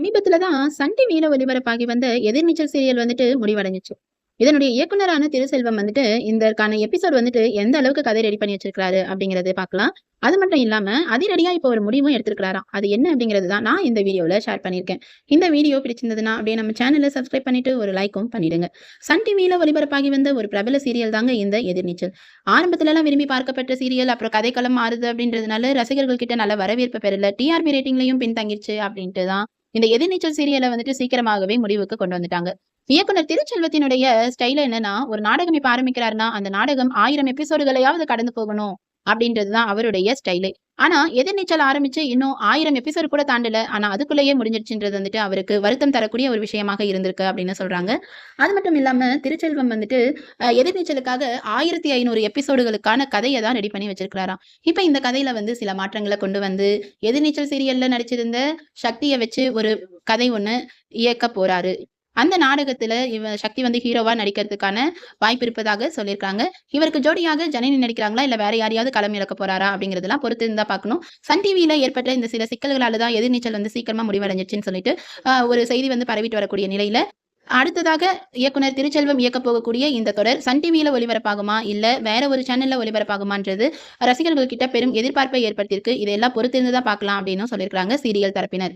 சமீபத்துல தான் சன் டிவியில ஒளிபரப்பாகி வந்த எதிர்நீச்சல் சீரியல் வந்துட்டு முடிவடைஞ்சிச்சு. இதனுடைய இயக்குனரான திருசெல்வம் வந்துட்டு இதற்கான எபிசோட் வந்துட்டு எந்த அளவுக்கு கதை ரெடி பண்ணி வச்சிருக்காரு அப்படிங்கறத பாக்கலாம் அது மட்டும் இல்லாம அதிரடியா இப்போ ஒரு முடிவும் எடுத்திருக்கிறாராம். அது என்ன அப்படிங்கிறது தான் நான் இந்த வீடியோல ஷேர் பண்ணியிருக்கேன். இந்த வீடியோ பிடிச்சிருந்ததுன்னா அப்படியே நம்ம சேனலை சப்ஸ்கிரைப் பண்ணிட்டு ஒரு லைக்கும் பண்ணிடுங்க. சன் டிவியில ஒளிபரப்பாகி வந்த ஒரு பிரபல சீரியல் தாங்க இந்த எதிர்நீச்சல். ஆரம்பத்துல எல்லாம் விரும்பி பார்க்கப்பட்ட சீரியல் அப்புறம் கதைக்களம் மாறுது அப்படின்றதுனால ரசிகர்கள் கிட்ட நல்ல வரவேற்பு பெறல. டிஆர்பி ரேட்டிங்லயும் பின்தங்கிருச்சு அப்படின்ட்டு தான் இந்த எதிர்நீச்சல் சீரியலை வந்துட்டு சீக்கிரமாகவே முடிவுக்கு கொண்டு வந்துட்டாங்க. இயக்குனர் திருச்செல்வத்தினுடைய ஸ்டைல என்னன்னா ஒரு நாடகம் இப்ப ஆரம்பிக்கிறாருன்னா அந்த நாடகம் ஆயிரம் எபிசோடுகளையாவது கடந்து போகணும். அப்படின்றது தான் அவருடைய ஸ்டைலே ஆனா எதிர்நீச்சல் ஆரம்பிச்சு இன்னும் ஆயிரம் எபிசோடு கூட தாண்டல. ஆனா அதுக்குள்ளேயே முடிஞ்சிருச்சுன்றது வந்துட்டு அவருக்கு வருத்தம் தரக்கூடிய ஒரு விஷயமாக இருந்திருக்கு அப்படின்னு சொல்றாங்க. அது மட்டும் இல்லாம திருச்செல்வம் வந்துட்டு எதிர்நீச்சலுக்காக ஆயிரத்தி ஐநூறு எபிசோடுகளுக்கான கதையை தான் ரெடி பண்ணி வச்சிருக்கிறாராம். இப்ப இந்த கதையில வந்து சில மாற்றங்களை கொண்டு வந்து எதிர்நீச்சல் சீரியல்ல நடிச்சிருந்த சக்தியை வச்சு ஒரு கதை ஒண்ணு இயக்க போறாரு. அந்த நாடகத்துல இவ சக்தி வந்து ஹீரோவா நடிக்கிறதுக்கான வாய்ப்பு இருப்பதாக சொல்லியிருக்காங்க. இவருக்கு ஜோடியாக ஜனனி நடிக்கிறாங்களா? இல்ல வேற யாரையாவது களம் இழக்க போறாரா? அப்படிங்கிறதுலாம் பொறுத்து இருந்தா பார்க்கணும். சன் டிவியில ஏற்பட்ட இந்த சில சிக்கல்களால தான் எதிர்நீச்சல் வந்து சீக்கிரமா முடிவடைஞ்சிச்சுன்னு சொல்லிட்டு ஒரு செய்தி வந்து பரவிட்டு வரக்கூடிய நிலையில அடுத்ததாக இயக்குனர் திருச்செல்வம் இயக்க போகக்கூடிய இந்த தொடர் சன் டிவியில ஒளிபரப்பாகுமா? இல்ல வேற ஒரு சேனல்ல ஒளிபரப்பாகுமான்றது ரசிகர்கள் கிட்ட பெரும் எதிர்பார்ப்பை ஏற்படுத்தியிருக்கு. இதையெல்லாம் பொறுத்திருந்து தான் பார்க்கலாம் அப்படின்னு சொல்லியிருக்காங்க சீரியல் தரப்பினர்.